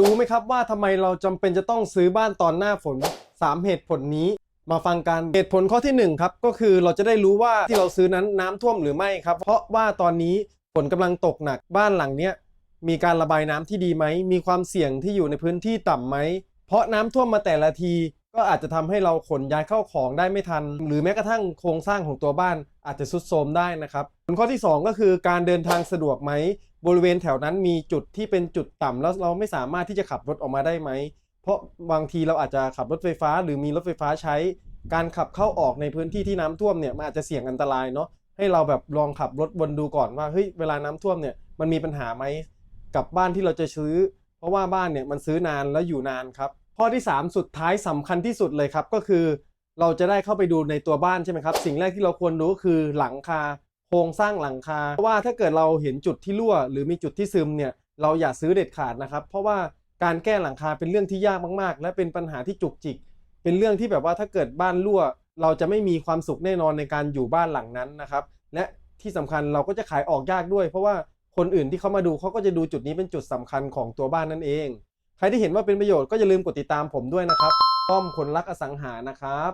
รู้ไหมครับว่าทำไมเราจำเป็นจะต้องซื้อบ้านตอนหน้าฝน 3 เหตุผลนี้ มาฟังกันเหตุผลข้อที่ 1 ครับ ก็คือเราจะได้รู้ว่าที่เราซื้อนั้นน้ำท่วมหรือไม่ครับ เพราะว่าตอนนี้ฝนกำลังตกหนักบ้านหลังเนี้ยมีการระบายน้ำที่ดีไหม มีความเสี่ยงที่อยู่ในพื้นที่ต่ำไหม เพราะน้ำท่วมมาแต่ละที ก็อาจจะทำให้เราขนย้ายเข้าของได้ไม่ทัน หรือแม้กระทั่งโครงสร้างของตัวบ้านอาจจะทรุดโทรมได้นะครับผลข้อที่ 2 ก็คือการเดินทางสะดวกไหม บริเวณแถวนั้นมีจุดที่เป็นจุดต่ำแล้วเราไม่สามารถที่จะขับรถออกมาได้ไหม เพราะบางทีเราอาจจะขับรถไฟฟ้า หรือมีรถไฟฟ้าใช้ การขับเข้าออกในพื้นที่ที่น้ำท่วมเนี่ยมันอาจจะเสี่ยงอันตรายเนาะให้เราแบบลองขับรถวนดูก่อนว่าเฮ้ยเวลาน้ำท่วมเนี่ยมันมีปัญหาไหมกับบ้านที่เราจะซื้อ เพราะว่าบ้านเนี่ยมันซื้อนานแล้วอยู่นานครับข้อที่ 3 สุดท้ายสำคัญที่สุดเลยครับก็คือ เราจะได้เข้าไปดูในตัวบ้านใช่ไหมครับ สิ่งแรกที่เราควรรู้ก็คือหลังคา โครงสร้างหลังคา เพราะว่าถ้าเกิดเราเห็นจุดที่รั่ว หรือมีจุดที่ซึมเนี่ยเราอย่าซื้อเด็ดขาดนะครับ เพราะว่าการแก้หลังคาเป็นเรื่องที่ยากมาก ๆ และเป็นปัญหาที่จุกจิก เป็นเรื่องที่แบบว่าถ้าเกิดบ้านรั่ว เราจะไม่มีความสุขแน่นอนในการอยู่บ้านหลังนั้นนะครับ และที่สำคัญเราก็จะขายออกยากด้วย เพราะว่าคนอื่นที่เขามาดูเขาก็จะดูจุดนี้เป็นจุดสำคัญของตัวบ้านนั่นเอง ใครที่เห็นว่าเป็นประโยชน์ก็อย่าลืมกดติดตามผมด้วยนะครับต้อมคนรักอสังหานะครับ